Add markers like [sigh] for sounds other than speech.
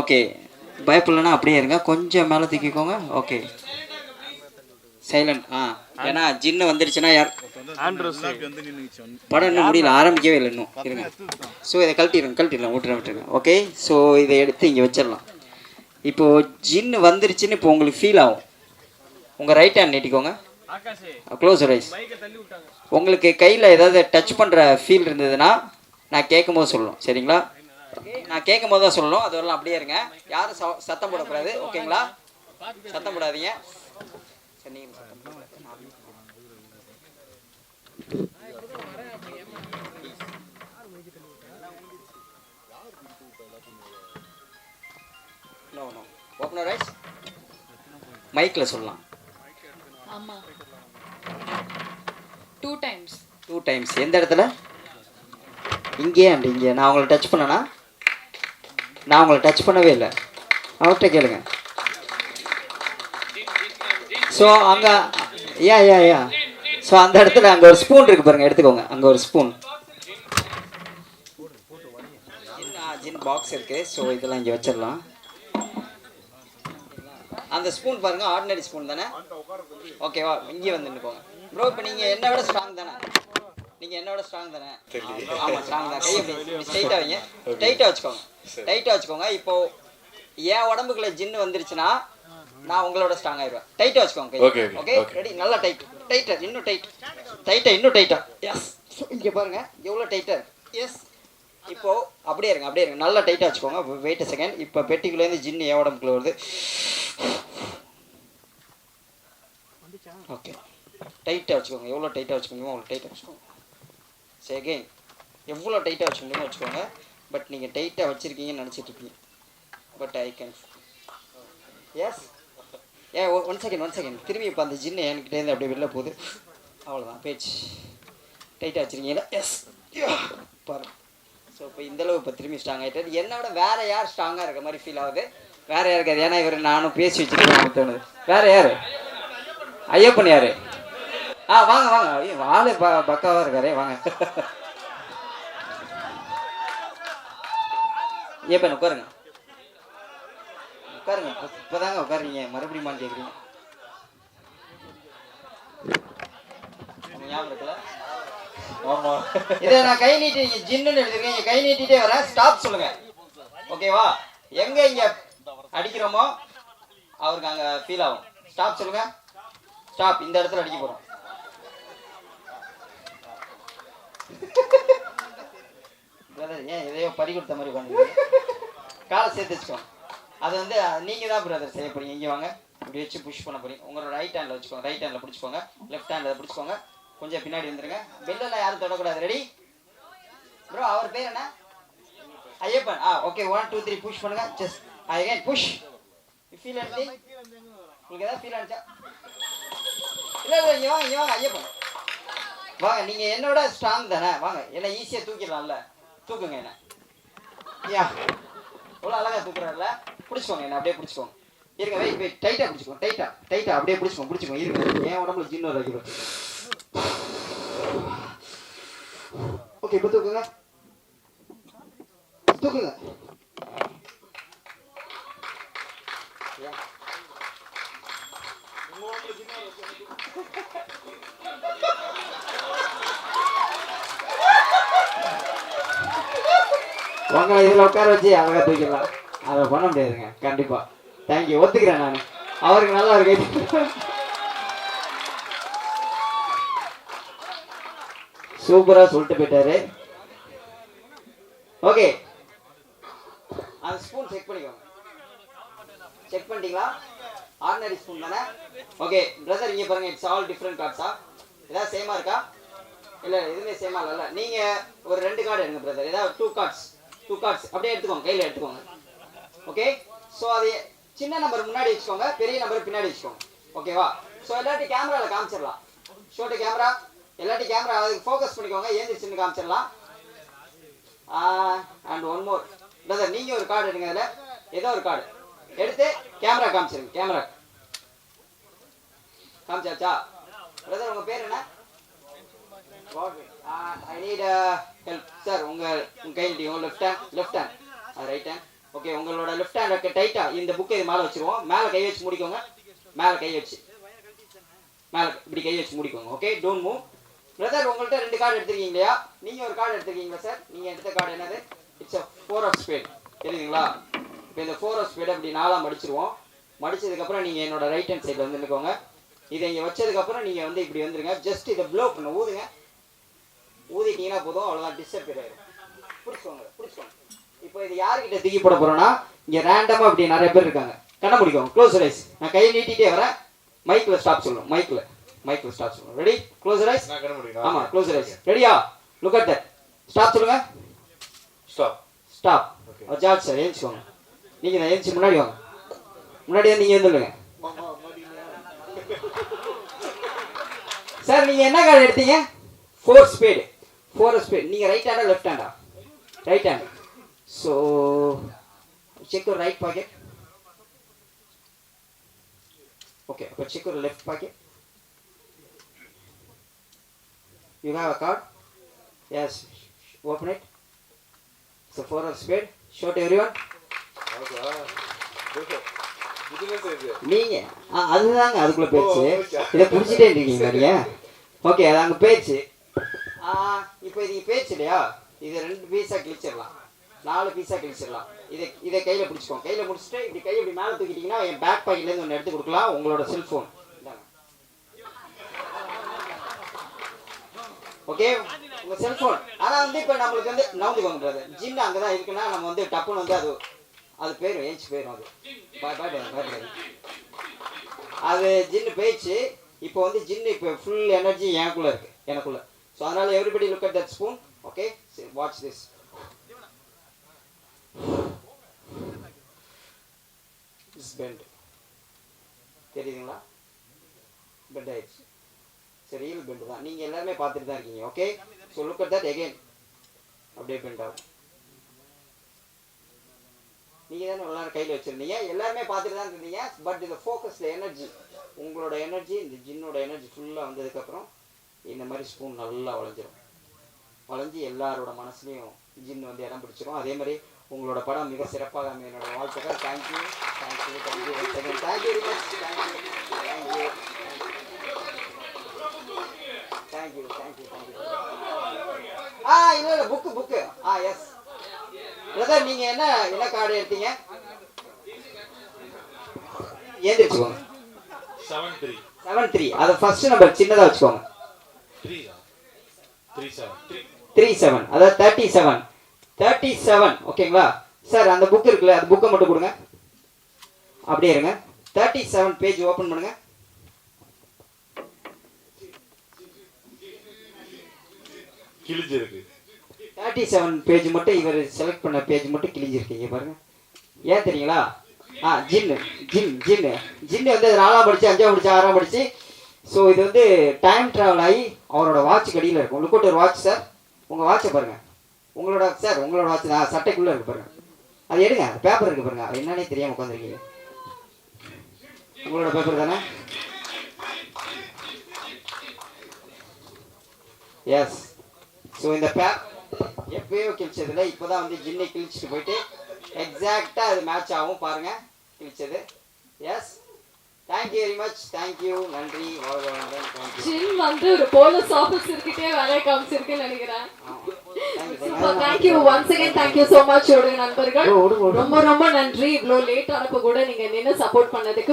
Okay பயப்படலன்னா அப்படியே இருங்க. கொஞ்சம் மேலே தூக்கிக்கோங்க. ஓகே சைலண்ட் ஆ. ஏன்னா ஜின்னு வந்துருச்சுன்னா யார் படம் இன்னும் முடியல. ஆரம்பிக்கவே இல்லை இன்னும். இருங்க. ஸோ இதை கழட்டிடுங்க. கழட்டிடலாம் விட்டுருங்க விட்டுருங்க. ஓகே ஸோ இதை எடுத்து இங்கே வச்சிடலாம். இப்போது ஜின்னு வந்துருச்சுன்னு இப்போ உங்களுக்கு ஃபீல் ஆகும். உங்கள் ரைட் ஹேண்ட் நீட்டிக்கோங்க. க்ளோஸ் ரைஸ் உங்களுக்கு கையில் ஏதாவது டச் பண்ணுற ஃபீல் இருந்ததுன்னா நான் கேட்கும் போது சொல்லணும் சரிங்களா? நான் கேட்கும் போது தான் சொல்லணும். அது வரலாம் அப்படியே இருங்க. யாரும் சத்தம் போடக்கூடாது. ஓகேங்களா? சத்தம் போடாதீங்க. போடக்கூடாது. நோ நோ ஓப்பனர் ரைஸ் மைக்கில் சொல்லலாம். ஆமா. டூ டைம்ஸ் டூ டைம்ஸ் எந்த இடத்துல? இங்கே அண்ட் இங்கே நான் உங்களை டச் பண்ணனா? நான் உங்களை டச் பண்ணவே இல்லை. அவர்கிட்ட கேளுங்க. ஸோ அங்கே யா யா யா ஸோ அந்த இடத்துல அங்கே ஒரு ஸ்பூன் இருக்கு பாருங்க எடுத்துக்கோங்க. அங்கே ஒரு ஸ்பூன் ஜின் பாக்ஸ் இருக்கு. ஸோ இதெல்லாம் இங்கே வச்சிடலாம். அந்த ஸ்பூன் பாருங்க ஆர்டினரி ஸ்பூன் தானே? ஓகேவா இங்கே வந்து நின்னுக்கோங்க. ப்ரோ இப்போ நீங்கள் என்ன விட ஸ்ட்ராங் தானே? நீங்கள் என்ன விட ஸ்ட்ராங் தானே? ஆமாம் ஸ்ட்ராங் தான். கை அப்படி ஸ்ட்ரைட்டாக வைங்க. டைட்டாக வச்சுக்கோங்க. டைட்டாக வச்சுக்கோங்க. இப்போ என் உடம்புக்குள்ள ஜின்னு வந்துருச்சுன்னா நான் உங்களோட ஸ்ட்ராங் ஆயிடுவேன். டைட்டாக வச்சுக்கோங்க ஓகே. ரெடி நல்லா டைட் டைட்டர் இன்னும் டைட் டைட்டாக இன்னும் டைட்டா எஸ் இங்கே பாருங்க. எவ்வளோ டைட்டாக எஸ் இப்போ அப்படியே இருங்க அப்படியே இருங்க. நல்லா டைட்டாக வச்சுக்கோங்க. வெயிட் செகண்ட் இப்போ பெட்டிக்குள்ளேருந்து ஜின்னு என் உடம்புக்குள்ள வருது. ஓகே டைட்டாக வச்சுக்கோங்க. எவ்வளோ டைட்டாக வச்சுக்க முடியுமோ அவ்வளோ டைட்டாக வச்சுக்கோங்க. அகெயின் எவ்வளோ டைட்டாக வச்சுக்க முடியுமோ வச்சுக்கோங்க. பட் நீங்கள் டைட்டாக வச்சுருக்கீங்கன்னு நினச்சிட்ருக்கீங்க but I can yes a one second one second திரும்பி இப்போ அந்த ஜின்னு என்கிட்டேருந்து அப்படியே வெளில போகுது. அவ்வளோதான் பேச்சு. டைட்டாக வச்சுருக்கீங்களா எஸ் பாரு ஸோ இப்போ இந்தளவு இப்போ திரும்பி ஸ்ட்ராங் ஆகிட்டாரு என்னை விட வேறு யார் ஸ்ட்ராங்காக இருக்க மாதிரி ஃபீல் ஆகுது? வேறு இருக்காது. ஏன்னா இவர் நானும் பேசி வச்சுருக்கேன் தோணுது. வேறு யார்? ஐயப்பன் யார்? ஆ வாங்க வாங்க. ஐயோ, ஆளு ப பக்காவாக இருக்காரே. வாங்க. [laughs] ஐயப்பன் உட்காருங்க. உட்காருங்க. இப்ப- இப்பதாங்க உட்காருங்க. மறுபடியும் கேட்குறீங்க இதை நான் கை நீட்டி ஜின்னுன்னு எழுதிருக்கேன் கை நீட்டிட்டே வரேன். ஸ்டாப் சொல்லுங்க. ஓகேவா எங்க இங்க அடிக்கிறோமோ அவருக்கு அங்க ஃபீல் ஆகும். ஸ்டாப் சொல்லுங்க. ஸ்டாப் இந்த இடத்துல அடிக்க போறோம். பிரதர் ஏன் எதையோ பறி கொடுத்த மாதிரி பண்ணுங்க காலை சேர்த்து வச்சுக்கோங்க அது வந்து நீங்கள் தான் பிரதர் செய்ய போறீங்க. இங்கே வாங்க. இப்படி வச்சு புஷ் பண்ண போறீங்க. உங்களோட ரைட் ஹேண்டில் வச்சுக்கோங்க. ரைட் ஹேண்டில் பிடிச்சிக்கோங்க. லெஃப்ட் ஹேண்டில் பிடிச்சிக்கோங்க. கொஞ்சம் பின்னாடி வந்துருங்க பெல்லெல்லாம் யாரும் தொடக்கூடாது. ரெடி ப்ரோ அவர் பேர் என்ன? Ayyappan. Ah okay one two three push பண்ணுங்க. ஜஸ்ட் அகைன் புஷ் ஃபீல் அடிச்சு உங்களுக்கு ஏதாவது ஃபீல் அடிச்சா இல்லை இல்லை இங்கே வாங்க இங்கே வாங்க ஐயப்பன். வாங்க நீங்கள் என்னோட ஸ்ட்ராங் தானே. வாங்க. என்ன ஈஸியாக தூக்கிடலாம்ல. தூக்குங்க என்ன. யா எவ்வளோ அழகாக தூக்குறாருல பிடிச்சிக்கோங்க என்ன அப்படியே பிடிச்சிக்கோங்க. இருங்க வெயிட் வெயிட் டைட்டாக பிடிச்சிக்கோங்க டைட்டாக டைட்டாக அப்படியே பிடிச்சிக்கோங்க பிடிச்சிக்கோங்க இருங்க. என் உடம்புல ஜின்னு ஒரு ஓகே இப்போ தூக்குங்க. தூக்குங்க. உங்களை இதில் உட்கார வச்சு அழகாக தூக்கிடலாம். அதை பண்ண முடியாதுங்க. கண்டிப்பாக தேங்க்யூ ஒத்துக்கிறேன் நான். அவருக்கு நல்லா இருக்கு. சூப்பராக சொல்லிட்டு போயிட்டாரு. ஓகே அந்த ஸ்பூன் செக் பண்ணிக்கோங்க. செக் பண்ணிட்டீங்களா? ஆர்டினரி ஸ்பூன் தானே? ஓகே பிரதர் இங்கே பாருங்க. இட்ஸ் ஆல் டிஃப்ரெண்ட் கார்ட்ஸா ஏதாவது சேமா இருக்கா? இல்லை எதுவுமே சேமா இல்லைல்ல நீங்கள் ஒரு ரெண்டு கார்டு எடுங்க பிரதர் ஏதாவது டூ கார்ட்ஸ் டூ கார்ட்ஸ் அப்படியே எடுத்துக்கோங்க கையில் எடுத்துக்கோங்க. ஓகே ஸோ அது சின்ன நம்பர் முன்னாடி வச்சுக்கோங்க பெரிய நம்பர் பின்னாடி வச்சுக்கோங்க. ஓகேவா ஸோ எல்லாத்தையும் கேமராவில் காமிச்சிடலாம். ஷோட்டு கேமரா எல்லாத்தையும் கேமரா அதுக்கு ஃபோக்கஸ் பண்ணிக்கோங்க ஏந்திரிச்சுன்னு காமிச்சிடலாம். அண்ட் ஒன் மோர் பிரதர் நீங்கள் ஒரு கார்டு எடுங்க அதில். ஏதோ ஒரு கார்டு எடுத்து கேமரா காமிச்சிருங்க கேமரா காமிச்சாச்சா? பிரதர் உங்கள் பேர் என்ன? ஐ நீட் ஹெல்ப் சார் உங்கள் உங்கள் கை நீட்டிங்க left hand left hand right hand okay உங்களோட லெஃப்ட் ஹேண்ட் டைட்டாக இந்த புக்கை இது மேலே வச்சிருவோம். மேலே கை வச்சு முடிக்கோங்க. மேலே கை வச்சு. மேலே இப்படி கை வச்சு முடிக்கோங்க. ஓகே டோன்ட் மூவ் பிரதர் உங்கள்கிட்ட ரெண்டு கார்டு எடுத்துருக்கீங்க இல்லையா? நீங்கள் ஒரு கார்டு எடுத்துருக்கீங்களா சார் நீங்கள் எடுத்த கார்டு என்னது? It's a four of spade தெரியுதுங்களா? இப்போ இந்த ஃபோர் ஆஃப் ஸ்பேட் அப்படி நாலாக மடிச்சிருவோம். மடிச்சதுக்கப்புறம் நீங்கள் என்னோட ரைட் ஹேண்ட் சைடில் வந்து நிற்கோங்க இதை இங்கே வச்சதுக்கப்புறம் நீங்கள் வந்து இப்படி வந்துருங்க. ஜஸ்ட் இதை ப்ளோ பண்ண ஊதுங்க. ஊதிட்டீங்கன்னா போதும் அவ்வளோதான் டிஸ்டர்ப் ஆயிடும் பிடிச்சோங்க பிடிச்சோங்க இப்போ இது யார்கிட்ட தூக்கி போட போறோம்னா இங்க ரேண்டமா இப்படி நிறைய பேர் இருக்காங்க. கண்ண முடிக்கும் க்ளோஸ் ரைஸ் நான் கையை நீட்டிட்டே வரேன். மைக்ல ஸ்டாப் சொல்லணும் மைக்ல மைக்ல ஸ்டாப் சொல்லணும். ரெடி க்ளோஸ் ரைஸ் நான் கண்ண முடியும் ஆமா க்ளோஸ் ரைஸ் ரெடியா லுக் அட் தட் ஸ்டாப் சொல்லுங்க. Stop stop Okay. George sir ஏஞ்சிக்கோங்க நீங்க தான் ஏஞ்சி முன்னாடி வாங்க. முன்னாடி வந்து நீங்க வந்துடுங்க சார் [laughs] நீங்க என்ன கார்டு எடுத்தீங்க? ஃபோர் ஸ்பேடு ஃபோர் ஸ்பேட் நீங்க ரைட் ஹேண்டா லெஃப்ட் ஹேண்டா ரைட் ஹேண்ட் ஸோ செக் ஒரு ரைட் பாக்கெட் ஓகே அப்போ செக் ஒரு left pocket you have a card yes open it so four of spade showed everyone நீங்க அதுதாங்க அதுக்குள்ள பேச்சு. இதை புடிச்சிட்டே இருக்கீங்க ஓகே அது அங்க பேச்சு. இப்போ இது பேச்சு இல்லையா இது ரெண்டு பீஸா கிழிச்சிடலாம். நாலு பீஸா கிழிச்சிடலாம். இதை இதை கையில் பிடிச்சிக்கோங்க கையில் பிடிச்சிட்டு இப்படி கையை இப்படி மேலே தூக்கிட்டீங்கன்னா என் பேக் பாக்கெட்ல ஒன்று எடுத்து கொடுக்கலாம். உங்களோட செல்ஃபோன் ஓகே உங்கள் செல்ஃபோன் ஆனால் வந்து இப்போ நம்மளுக்கு வந்து நவுந்துக்கோங்க ஜின்னு அங்கே தான் இருக்குன்னா நம்ம வந்து டப்புன்னு வந்து அது அது போயிடும் ஏஞ்சி போயிடும் அது. பாய் பாய் பாய் அது ஜின்னு போயிடுச்சு. இப்போ வந்து ஜின்னு இப்போ ஃபுல் எனர்ஜி எனக்குள்ளே இருக்குது எனக்குள்ளே. ஸோ அதனால் everybody look at that spoon okay watch this is bend தெரியுதுங்களா? பெண்ட் ஆயிடுச்சு. சரி ரியல் பெண்ட் தான். நீங்கள் எல்லாருமே பார்த்துட்டு தான் இருக்கீங்க okay so look at that again அப்படியே பெண்ட் ஆகும். நீங்கள் தானே எல்லாரும் கையில் வச்சுருந்தீங்க? எல்லாருமே பார்த்துட்டு தான் இருந்தீங்க பட் இந்த ஃபோக்கஸில் எனர்ஜி உங்களோட எனர்ஜி இந்த ஜின்னோட எனர்ஜி ஃபுல்லாக வந்ததுக்கப்புறம் இந்த மாதிரி ஸ்பூன் நல்லா வளைஞ்சிரும். வளைஞ்சு எல்லாரோட மனசுலையும் ஜின் வந்து இடம் பிடிச்சிரும். அதே மாதிரி உங்களோட படம் மிக சிறப்பாக என்னோட வாழ்த்துக்கள். Thank you thank you thank you thank you very much thank you thank you thank you thank you ah இல்லை இல்லை புக்கு புக்கு ஆ எஸ் பிரதர் நீங்கள் என்ன என்ன கார்டு எடுத்தீங்க? ஏந்திரிச்சுக்கோங்க செவன் த்ரீ செவன் த்ரீ அதை ஃபர்ஸ்ட் நம்பர் சின்னதாக வச்சுக்கோங்க. த்ரீ செவன் அதாவது தேர்ட்டி செவன் தேர்ட்டி செவன் ஓகேங்களா சார் அந்த புக் இருக்குல்ல அந்த புக்கை மட்டும் கொடுங்க. அப்படியே இருங்க. தேர்ட்டி செவன் பேஜ் ஓப்பன் பண்ணுங்க. கிழிஞ்சிருக்கு. தேர்ட்டி செவன் பேஜ் மட்டும் இவர் செலக்ட் பண்ண பேஜ் மட்டும் கிழிஞ்சிருக்கீங்க பாருங்க. ஏன் தெரியுங்களா? ஆ ஜின்னு ஜின் ஜின்னு ஜின்னு வந்து நாலாம் படிச்சு அஞ்சாம் படிச்சு ஆறாம் படிச்சு. ஸோ இது வந்து டைம் ட்ராவல் ஆகி அவரோட வாட்ச் கடியில் இருக்கும் லுக் ஒரு வாட்ச் சார் உங்கள் வாட்சை பாருங்கள் உங்களோட சார் உங்களோட வாட்ச் நான் சட்டைக்குள்ளே இருக்கு பாருங்கள் அது எடுங்க. பேப்பர் இருக்கு பாருங்க. அது என்னன்னே தெரியாம உட்காந்துருக்கீங்க உங்களோட பேப்பர் தானே? எஸ் ஸோ இந்த பேப் எப்பயோ கிழிச்சதுல இப்போதான் வந்து ஜின்னை கிழிச்சிட்டு போயிட்டு எக்ஸாக்டாக அது மேட்ச் ஆகும் பாருங்க. கிழிச்சது. Yes thank you very much thank you நன்றி. ஜின் வந்து ஒரு போலீஸ் ஆபீசர் கிட்டே வேலை காமிச்சிருக்குன்னு நினைக்கிறேன். Super thank you once again thank you so much நண்பர்கள். ரொம்ப ரொம்ப நன்றி. இவ்வளோ லேட் ஆனப்ப கூட நீங்க நின்று சப்போர்ட் பண்ணதுக்கு